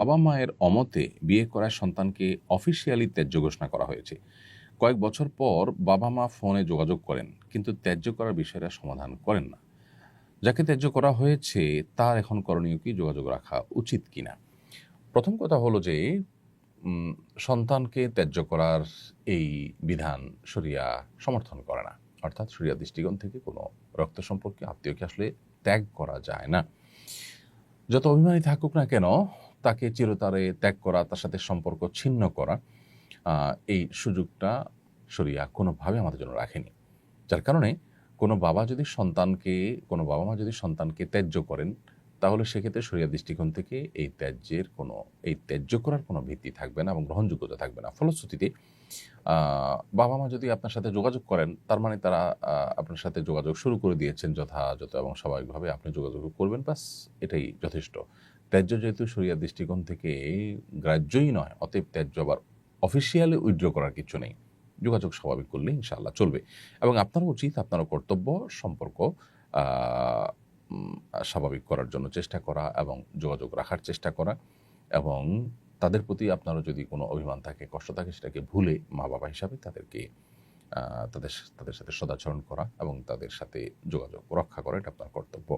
বাবা মায়ের অমতে বিয়ে করা সন্তানকে অফিসিয়ালি ত্যায্য ঘোষণা করা হয়েছে। কয়েক বছর পর বাবা মা ফোনে যোগাযোগ করেন, কিন্তু ত্যায্য করার বিষয়টা সমাধান করেন না। যাকে ত্যায্য করা হয়েছে, তার এখন করণীয় কি যোগাযোগ রাখা উচিত কিনা? প্রথম কথা হলো যে সন্তানকে ত্যায্য করার এই বিধান শরিয়া সমর্থন করে না। অর্থাৎ সরিয়া দৃষ্টিকোণ থেকে কোনো রক্ত সম্পর্কে আত্মীয়কে আসলে ত্যাগ করা যায় না। যত অভিমানী থাকুক না কেন তাকে চিরতরে ত্যাগ করা, তার সাথে সম্পর্ক ছিন্ন করা এই সুযোগটা শরিয়া কোনোভাবে আমাদের জন্য রাখেনি। যার কারণে কোনো বাবা যদি সন্তানকে, কোনো বাবা মা যদি সন্তানকে ত্যায্য করেন, তাহলে সেক্ষেত্রে শরিয়া দৃষ্টিকোণ থেকে এই ত্যায্যের কোনো, এই ত্যায্য করার কোনো ভিত্তি থাকবে না এবং গ্রহণযোগ্যতা থাকবে না। ফলশ্রুতিতে বাবা মা যদি আপনার সাথে যোগাযোগ করেন, তার মানে তারা আপনার সাথে যোগাযোগ শুরু করে দিয়েছেন যথাযথ এবং স্বাভাবিকভাবে আপনি যোগাযোগ করবেন বাস এটাই যথেষ্ট। ত্যায্য যেহেতু শরিয়া দৃষ্টিকোণ থেকে গ্রাহ্যই নয়, অতএব ত্যায্য আবার অফিসিয়ালি উইড্র করার কিছু নেই। যোগাযোগ স্বাভাবিক করলে ইনশাআল্লাহ চলবে। এবং আপনার উচিত আপনারও কর্তব্য সম্পর্ক স্বাভাবিক করার জন্য চেষ্টা করা এবং যোগাযোগ রাখার চেষ্টা করা এবং তাদের প্রতি আপনারও যদি কোনো অভিমান থাকে, কষ্ট থাকে, সেটাকে ভুলে মা বাবা হিসাবে তাদেরকে তাদের তাদের সাথে সদাচরণ করা এবং তাদের সাথে যোগাযোগ রক্ষা করা, এটা আপনার কর্তব্য।